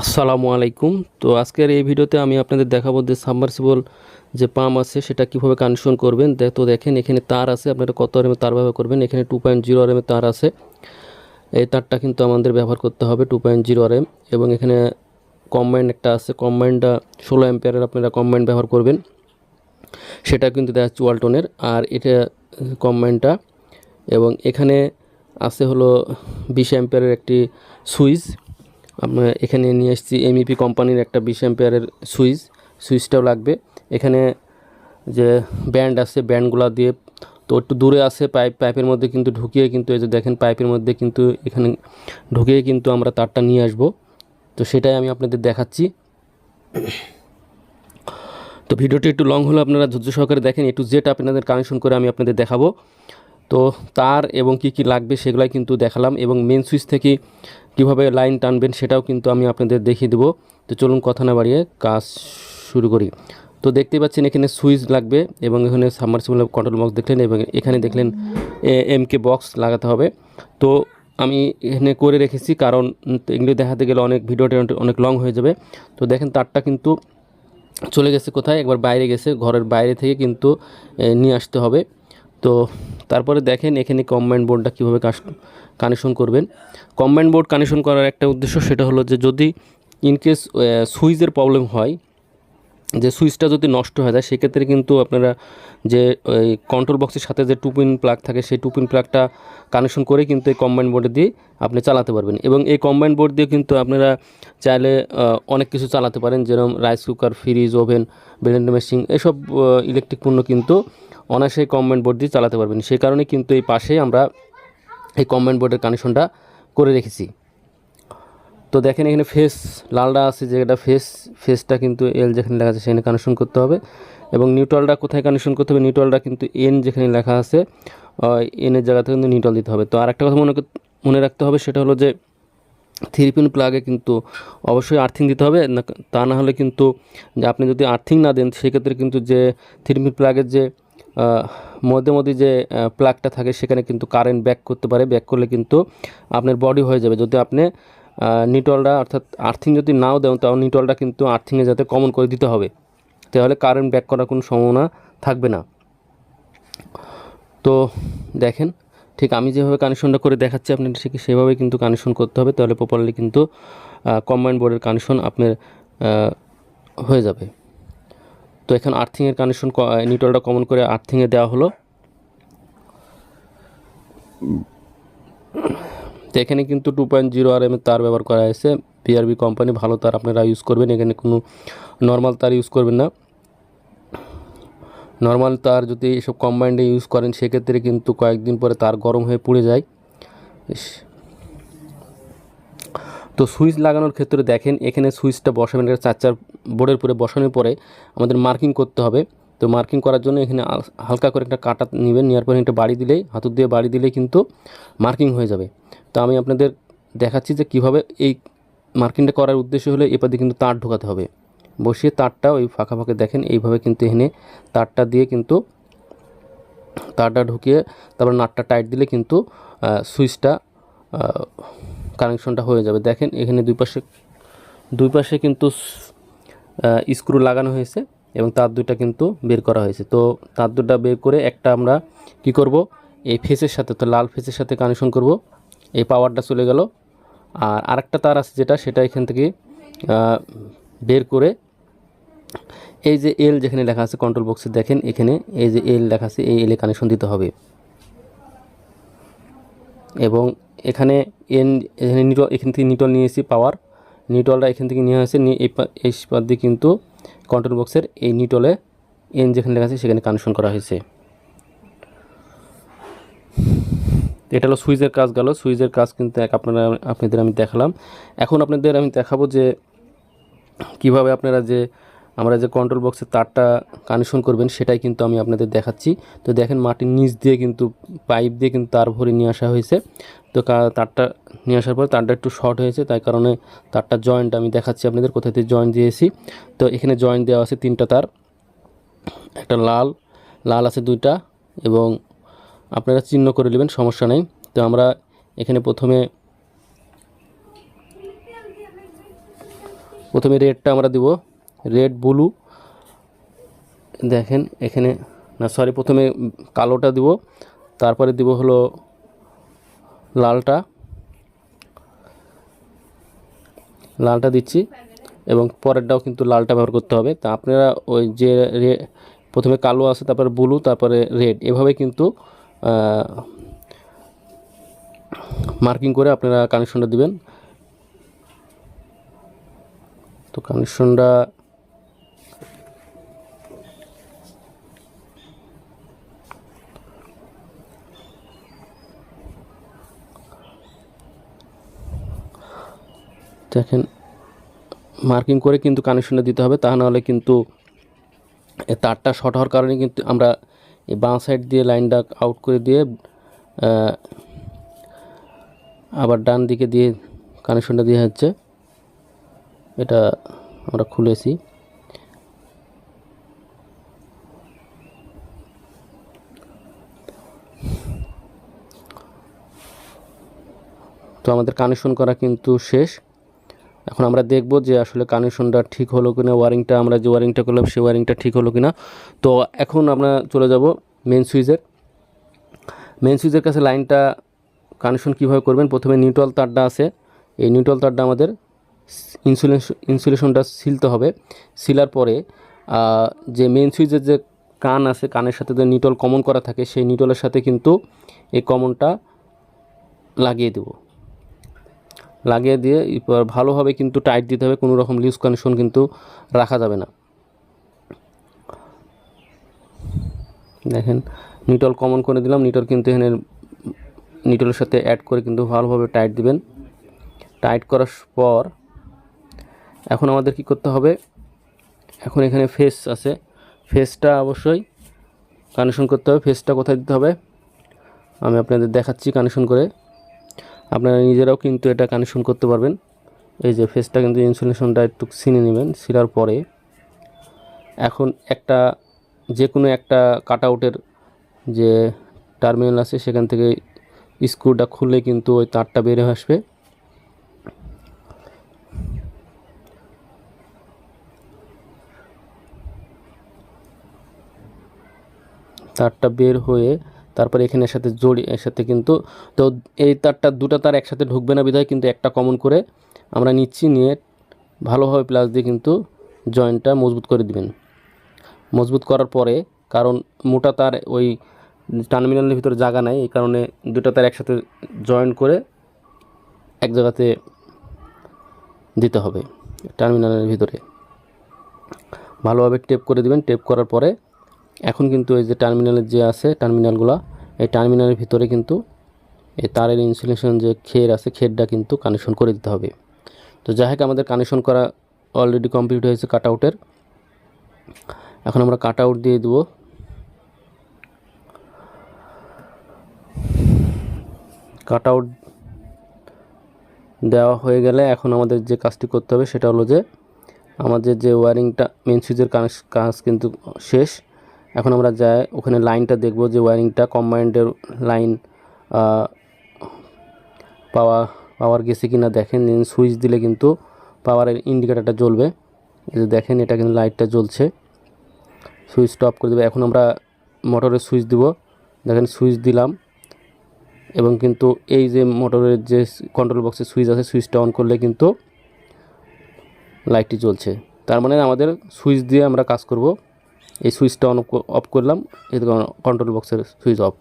আসসালামু আলাইকুম। তো আজকের এই ভিডিওতে আমি আপনাদের দেখাবো যে সাবমার্সিবল যে পাম্প আছে, সেটা কীভাবে কানেকশন করবেন। তো দেখেন, এখানে তার আছে, আপনারা কত আর তার ব্যবহার করবেন। এখানে টু পয়েন্ট জিরো আর তার আছে। এই তারটা কিন্তু আমাদের ব্যবহার করতে হবে টু পয়েন্ট জিরো আর এবং এখানে কম্বাইন্ড একটা আছে কম্বাইন্ডটা ষোলো অ্যাম্পিয়ারের আপনারা কম্বাইন্ড ব্যবহার করবেন। সেটা কিন্তু দেখা যাচ্ছে ওয়ালটনের। আর এটা কম্বাইন্ডটা এবং এখানে আছে হলো বিশ অ্যাম্পিয়ারের একটি সুইচ। এখানে নিয়ে এসেছি এমইপি কোম্পানির একটা বিশ অ্যাম্পিয়ারের সুইচ, সুইচটাও লাগবে। এখানে যে ব্যান্ড আছে, ব্যান্ডগুলো দিয়ে তো একটু দূরে আছে, পাইপ, পাইপের মধ্যে কিন্তু ঢুকিয়ে কিন্তু এই যে দেখেন পাইপের মধ্যে কিন্তু এখানে ঢুকিয়ে কিন্তু আমরা তারটা নিয়ে আসব। তো সেটাই আমি আপনাদের দেখাচ্ছি। তো ভিডিওটি একটু লং হলে, আপনারা ধৈর্য সহকারে দেখেন, একটু জেট আপনাদের কানেকশন করে আমি আপনাদের দেখাবো। তো তার এবং কি কি লাগবে সেগুলাই কিন্তু দেখালাম এবং মেন সুইচ থেকে কীভাবে লাইন টানবেন সেটাও কিন্তু আমি আপনাদের দেখিয়ে দেবো। তো চলুন কথা না বাড়িয়ে কাজ শুরু করি। তো দেখতেই পাচ্ছেন এখানে সুইচ লাগবে এবং এখানে সাবমার্সিবল কন্ট্রোল বক্স দেখলেন এবং এখানে দেখলেন এম কে বক্স লাগাতে হবে। তো আমি এখানে করে রেখেছি কারণ এগুলো দেখাতে গেলে অনেক ভিডিওটা অনেক লং হয়ে যাবে। তো দেখেন তারটা কিন্তু চলে গেছে কোথায়? একবার বাইরে গেছে, ঘরের বাইরে থেকে কিন্তু নিয়ে আসতে হবে। তো তারপরে দেখেন এখানে কম্বাইন্ড বোর্ডটা কীভাবে কানেকশন করবেন। কম্বাইন্ড বোর্ড কানেকশন করার একটা উদ্দেশ্য সেটা হলো যে যদি ইনকেস সুইচের প্রবলেম হয় যে সুইচটা যদি নষ্ট হয়ে যায়, সেক্ষেত্রে কিন্তু আপনারা যে ওই কন্ট্রোল বক্সের সাথে যে টু পিন প্লাগ থাকে, সেই টু পিন প্লাগটা কানেকশন করে কিন্তু এই কম্বাইন্ড বোর্ডে দিয়ে আপনি চালাতে পারবেন। এবং এই কম্বাইন বোর্ড দিয়ে কিন্তু আপনারা চাইলে অনেক কিছু চালাতে পারেন। যেরকম rice cooker fridge oven blender machine এসব ইলেকট্রিক পণ্য কিন্তু অনায়াসে কম্বাইন্ড বোর্ড দিয়ে চালাতে পারবেন। সেই কারণে কিন্তু এই পাশে আমরা এই কম্বাইন্ড বোর্ডের কানেকশনটা করে রেখেছি। তো দেখেন এখানে ফেস লালটা আছে যেটা ফেস ফেসটা কিন্তু এল যেখানে লেখা আছে সেখানে কানেকশন করতে হবে। এবং নিউট্রালটা কোথায় কানেকশন করতে হবে? নিউট্রালটা কিন্তু এন যেখানে লেখা আছে এনের জায়গাতে কিন্তু নিউট্রাল দিতে হবে। তো আর একটা কথা মনে মনে রাখতে হবে সেটা হলো যে থ্রি পিন প্লাগে কিন্তু অবশ্যই আর্থিং দিতে হবে। না, তা না হলে কিন্তু যে আপনি যদি আর্থিং না দেন, সেক্ষেত্রে কিন্তু যে থ্রি পিন প্লাগের যে মধ্যে মধ্যে যে প্লাগটা থাকে, সেখানে কিন্তু কারেন্ট ব্যাক করতে পারে। ব্যাক করলে কিন্তু আপনার বডি হয়ে যাবে। যদি আপনি নিটলটা অর্থাৎ আর্থিং যদি নাও দেন তাও নিটলটা কিন্তু আর্থিংয়ে যাতে কমন করে দিতে হবে। তাহলে কারেন্ট ব্যাক করার কোনো সম্ভাবনা থাকবে না। তো দেখেন, ঠিক আমি যেভাবে কানেকশনটা করে দেখাচ্ছি আপনার ঠিক সেভাবে কিন্তু কানেকশন করতে হবে। তাহলে প্রপারলি কিন্তু কম্বাইন্ড বোর্ডের কানেকশন আপনার হয়ে যাবে। তো এখন আর্থিংয়ের কানেকশন নিটলটা কমন করে আর্থিংয়ে দেওয়া হলো। তো এখানে কিন্তু two point zero R M তার ব্যবহার করা হয়েছে। পিআরবি কোম্পানি ভালো তার আপনারা ইউজ করবেন। এখানে কোনো নর্মাল তার ইউজ করবেন না। নর্মাল তার যদি এসব কম্বাইন্ডে ইউজ করেন, সেক্ষেত্রে কিন্তু কয়েকদিন পরে তার গরম হয়ে পুড়ে যায়। তো সুইচ লাগানোর ক্ষেত্রে দেখেন, এখানে সুইচটা বসাবেন চার চার বোর্ডের উপরে বসানোর পরে আমাদের মার্কিং করতে হবে। তো মার্কিং করার জন্য এখানে হালকা করে একটা কাটা নেবেন, নেওয়ার পরে একটা বাড়ি দিলেই, হাতুর দিয়ে বাড়ি দিলেই কিন্তু মার্কিং হয়ে যাবে। তো আমি আপনাদের দেখাচ্ছি যে কীভাবে এই মার্কিংটা করার উদ্দেশ্য হলে এপারে কিন্তু তার ঢোকাতে হবে। বসিয়ে তারটা ওই ফাঁকা ফাঁকে দেখেন, এইভাবে কিন্তু এখানে তারটা দিয়ে কিন্তু তারটা ঢুকিয়ে, তারপর নাটটা টাইট দিলে কিন্তু সুইচটা কানেকশনটা হয়ে যাবে। দেখেন এখানে দুই পাশে দুই পাশে কিন্তু স্ক্রু লাগানো হয়েছে। এবং তার দুইটা কিন্তু বের করা হয়েছে। তো তার দুটা বের করে একটা আমরা কি করব? এই ফেসের সাথে, তো লাল ফেসের সাথে কানেকশন করব। এই পাওয়ারটা চলে গেল। আর আরেকটা তার আছে যেটা, সেটা এখান থেকে বের করে এই যে এল যেখানে লেখা আছে কন্ট্রোল বক্সে দেখেন, এখানে এই যে এল লেখা আছে, এই এলে কানেকশন দিতে হবে। এবং এখানে এন এখানে নিটল এখান থেকে নিটল নিয়ে এসেছি পাওয়ার নিটলটা এখান থেকে নিয়ে আসে নিয়ে এই পা- এই পার দিয়ে কিন্তু কন্ট্রোল বক্সের এই নিটলে এন যেখানে লেখা আছে সেখানে কানেকশন করা হয়েছে। এটা হলো সুইচের কাজ গেল। সুইচের কাজ কিন্তু এক আপনারা, আপনাদের আমি দেখালাম। এখন আপনাদের আমি দেখাবো যে কীভাবে আপনারা যে আমরা যে কন্ট্রোল বক্সের তারটা কানেকশন করবেন, সেটাই কিন্তু আমি আপনাদের দেখাচ্ছি। তো দেখেন মাটির নিচ দিয়ে কিন্তু পাইপ দিয়ে কিন্তু তার ভরে নিয়ে আসা হয়েছে। তো তারটা নিয়ে আসার পর তারটা একটু শর্ট হয়েছে, তাই কারণে তারটা জয়েন্ট আমি দেখাচ্ছি আপনাদের থেকে জয়েন্ট দিয়েছি। তো এখানে জয়েন্ট দেওয়া আছে তিনটা তার, একটা লাল লাল আছে দুইটা, এবং আপনারা চিহ্ন করে নেবেন, সমস্যা নেই। তো আমরা এখানে প্রথমে প্রথমে রেডটা আমরা দিব। রেড ব্লু দেখেন, এখানে, না সরি প্রথমে কালোটা দিব, তারপরে দিব হলো লালটা। লালটা দিচ্ছি, এবং পরেরটাও কিন্তু লালটা ব্যবহার করতে হবে। তা আপনারা ওই যে প্রথমে কালো আছে, তারপরে ব্লু তারপরে রেড এভাবে কিন্তু মার্কিং করে আপনারা কানেকশনটা দিবেন। তো কানেকশনটা দেখেন মার্কিং করে কিন্তু কানেকশনটা দিতে হবে, তা নাহলে কিন্তু এ তারটা শর্ট হওয়ার কারণে কিন্তু আমরা এই বাঁ সাইড দিয়ে লাইনটা আউট করে দিয়ে আবার ডান দিকে দিয়ে কানেকশনটা দেওয়া হচ্ছে। এটা আমরা খুলেছি। তো আমাদের কানেকশন করা কিন্তু শেষ। এখন আমরা দেখব যে আসলে কানেকশনটা ঠিক হলো কিনা ওয়ারিংটা আমরা যে ওয়ারিংটা করলাম সেই ওয়ারিংটা ঠিক হলো কিনা। তো এখন আমরা চলে যাব মেন সুইচের মেন সুইচের কাছে লাইনটা কানেকশন কীভাবে করবেন? প্রথমে নিউট্রাল তারটা আছে। এই নিউট্রাল তারটা আমাদের ইনসুলেশন ইনসুলেশনটা সিলতে হবে। সিলার পরে যে মেন সুইচের যে কান আছে, কানের সাথে যে নিটল কমন করা থাকে, সেই নিটলের সাথে কিন্তু এই কমনটা লাগিয়ে দেবো। লাগিয়ে দিয়ে ভালোভাবে কিন্তু টাইট দিতে হবে, কোনো রকম লিউজ কানেকশন কিন্তু রাখা যাবে না। দেখেন নিটল কমন করে দিলাম নিটল কিন্তু এখানে নিটলের সাথে অ্যাড করে কিন্তু ভালোভাবে টাইট দিবেন। টাইট করার পর এখন আমাদের কি করতে হবে? এখন এখানে ফেস আছে। ফেসটা অবশ্যই কানেকশন করতে হবে। ফেসটা কোথায় দিতে হবে? আমি আপনাদের দেখাচ্ছি কানেকশন করে। আপনারা নিজেরাও কিন্তু এটা কানেকশন করতে পারবেন। এই যে ফেসটা কিন্তু ইনসুলেশনটা একটু ছিনে নেবেন ছিলার পরে। এখন একটা যে কোনো একটা কাট আউটের যে টার্মিনাল আছে, সেখান থেকে স্ক্রুটা খুললে কিন্তু ওই তারটা হয়ে আসবে। তারটা বের হয়ে তারপরে এখানে সাথে জড়ি এর সাথে কিন্তু, তো এই তারটা, দুটো তার একসাথে ঢুকবে না বিধায় কিন্তু একটা কমন করে আমরা নিচ্ছি, নিয়ে ভালোভাবে প্লাস দিয়ে কিন্তু জয়েন্টটা মজবুত করে দিবেন। মজবুত করার পরে, কারণ মোটা তার ওই টার্মিনালের ভিতরে জায়গা নাই, এই কারণে দুটো তার একসাথে জয়েন করে এক জায়গাতে দিতে হবে টার্মিনালের ভিতরে। ভালোভাবে টেপ করে দিবেন টেপ করার পরে এখন কিন্তু এই যে টার্মিনালের যে আছে টার্মিনালগুলো এই টার্মিনালের ভিতরে কিন্তু এই তারের ইনসুলেশন যে খের আছে, খেরটা কিন্তু কানেকশন করে দিতে হবে। তো যাই হোক, আমাদের কানেকশন করা অলরেডি কমপ্লিট হয়েছে কাট আউটের এখন আমরা কাট আউট দিয়ে দেবো। কাট আউট দেওয়া হয়ে গেলে এখন আমাদের যে কাজটি করতে হবে, সেটা হলো যে আমাদের যে ওয়ারিংটা মেন সুইচের কাজ কিন্তু শেষ। এখন আমরা যাই, ওখানে লাইনটা দেখব যে ওয়ারিংটা কম্বাইন্ডের লাইন পাওয়া পাওয়ার গেছে কি না দেখেন সুইচ দিলে কিন্তু পাওয়ারের ইন্ডিকেটারটা জ্বলবে। এই যে দেখেন, এটা কিন্তু লাইটটা জ্বলছে। সুইচ স্টপ করে দেবে। এখন আমরা মোটরের সুইচ দিব। দেখেন সুইচ দিলাম। এবং কিন্তু এই যে মোটরের যে কন্ট্রোল বক্সের সুইচ আছে সুইচটা অন করলে কিন্তু লাইটটি জ্বলছে। তার মানে আমাদের সুইচ দিয়ে আমরা কাজ করব। এই সুইচটা অন অফ করলাম এই কন্ট্রোল বক্সের সুইচ অফ